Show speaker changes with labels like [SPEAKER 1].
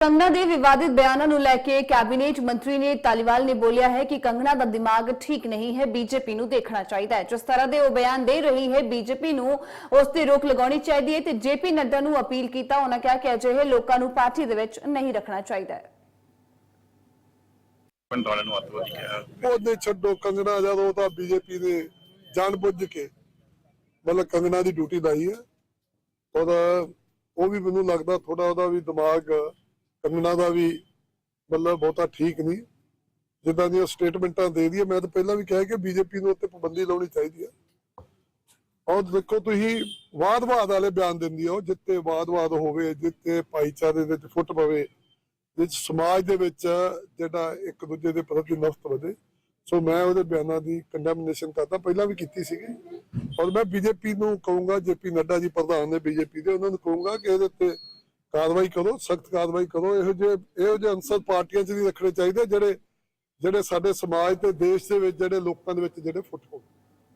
[SPEAKER 1] ਕੰਗਨਾ ਦੇ ਵਿਵਾਦਿਤ ਬਿਆਨਾਂ ਨੂੰ ਲੈ ਕੇ ਕੈਬਨਿਟ ਮੰਤਰੀ ਨੇ ਤਾਲੀਵਾਲ ਨੇ ਬੋਲਿਆ ਹੈ ਕਿ ਕੰਗਨਾ ਦਾ ਦਿਮਾਗ ਠੀਕ ਨਹੀਂ ਹੈ ਬੀਜੇਪੀ ਨੂੰ ਦੇਖਣਾ ਚਾਹੀਦਾ ਹੈ। ਜਿਸ ਤਰ੍ਹਾਂ ਦੇ ਉਹ ਬਿਆਨ ਦੇ ਰਹੀ ਹੈ ਬੀਜੇਪੀ ਨੂੰ ਉਸ ਤੇ ਰੋਕ ਲਗਾਉਣੀ ਚਾਹੀਦੀ ਹੈ ਤੇ ਜੇਪੀ ਨੱਡਾ ਨੂੰ ਅਪੀਲ ਕੀਤਾ ਉਹਨਾਂ ਕਿਹਾ ਕਿ ਅਜਿਹੇ ਲੋਕਾਂ ਨੂੰ ਪਾਰਟੀ ਦੇ ਵਿੱਚ ਨਹੀਂ ਰੱਖਣਾ ਚਾਹੀਦਾ ਹੈ।
[SPEAKER 2] ਪਿੰਡ ਵਾਲਿਆਂ ਨੂੰ ਅੱਤਵਾਦੀ ਕਿਹਾ।
[SPEAKER 3] ਉਹਦੇ ਛੱਡੋ ਕੰਗਣਾ ਜਦ ਉਹ ਤਾਂ ਬੀਜੇਪੀ ਨੇ ਜਾਣ ਬੁੱਝ ਕੇ ਮਤਲਬ ਕੰਗਣਾ ਦੀ ਡਿਊਟੀ ਲਾਈ ਹੈ। ਉਹਦਾ ਉਹ ਵੀ ਮੈਨੂੰ ਲੱਗਦਾ ਥੋੜਾ ਉਹਦਾ ਵੀ ਦਿਮਾਗ ਕੰਗਣਾ ਦਾ ਵੀ ਮਤਲਬ ਬਹੁਤਾ ਠੀਕ ਨਹੀਂ। ਜਿੱਦਾਂ ਦੀਆਂ ਸਟੇਟਮੈਂਟਾਂ ਦੇ ਦਈਏ, ਮੈਂ ਤਾਂ ਪਹਿਲਾਂ ਵੀ ਕਿਹਾ ਕਿ ਬੀਜੇਪੀ ਨੂੰ ਉੱਤੇ ਪਾਬੰਦੀ ਲਾਉਣੀ ਚਾਹੀਦੀ ਹੈ। ਔਰ ਦੇਖੋ ਤੁਸੀਂ ਵਾਦ-ਵਾਦ ਵਾਲੇ ਬਿਆਨ ਦਿੰਦੀ ਹੋ ਜਿੱਤੇ ਵਾਦ-ਵਾਦ ਹੋਵੇ, ਜਿੱਤੇ ਭਾਈਚਾਰੇ ਦੇ ਵਿੱਚ ਫੁੱਟ ਪਵੇ, ਵਿੱਚ ਸਮਾਜ ਦੇ ਵਿੱਚ ਜਿਹੜਾ ਇੱਕ ਦੂਜੇ ਦੇ ਪ੍ਰਤੀ ਨਫ਼ਰਤ ਵਧੇ। ਸੋ ਮੈਂ ਉਹਦੇ ਬਿਆਨਾਂ ਦੀ ਕੰਡੈਮਨੇਸ਼ਨ ਕਰਦਾ। ਪਹਿਲਾਂ ਵੀ ਕੀਤੀ ਸੀਗੀ। ਔਰ ਮੈਂ ਬੀਜੇਪੀ ਨੂੰ ਕਹੂੰਗਾ ਜੇਪੀ ਨੱਡਾ ਜੀ ਪ੍ਰਧਾਨ ਨੇ ਬੀਜੇਪੀ ਦੇ, ਉਹਨਾਂ ਨੂੰ ਕਹੂੰਗਾ ਕਿ ਇਹਦੇ ਉੱਤੇ ਕਾਰਵਾਈ ਕਰੋ, ਸਖਤ ਕਾਰਵਾਈ ਕਰੋ। ਇਹੋ ਜਿਹੇ ਇਹੋ ਜਿਹੇ ਅੰਸਰ ਪਾਰਟੀਆਂ 'ਚ ਨਹੀਂ ਰੱਖਣੇ ਚਾਹੀਦੇ ਜਿਹੜੇ ਜਿਹੜੇ ਸਾਡੇ ਸਮਾਜ ਤੇ ਦੇਸ਼ ਦੇ ਵਿੱਚ, ਜਿਹੜੇ ਲੋਕਾਂ ਦੇ ਵਿੱਚ ਜਿਹੜੇ ਫੁੱਟ ਹੋਣ।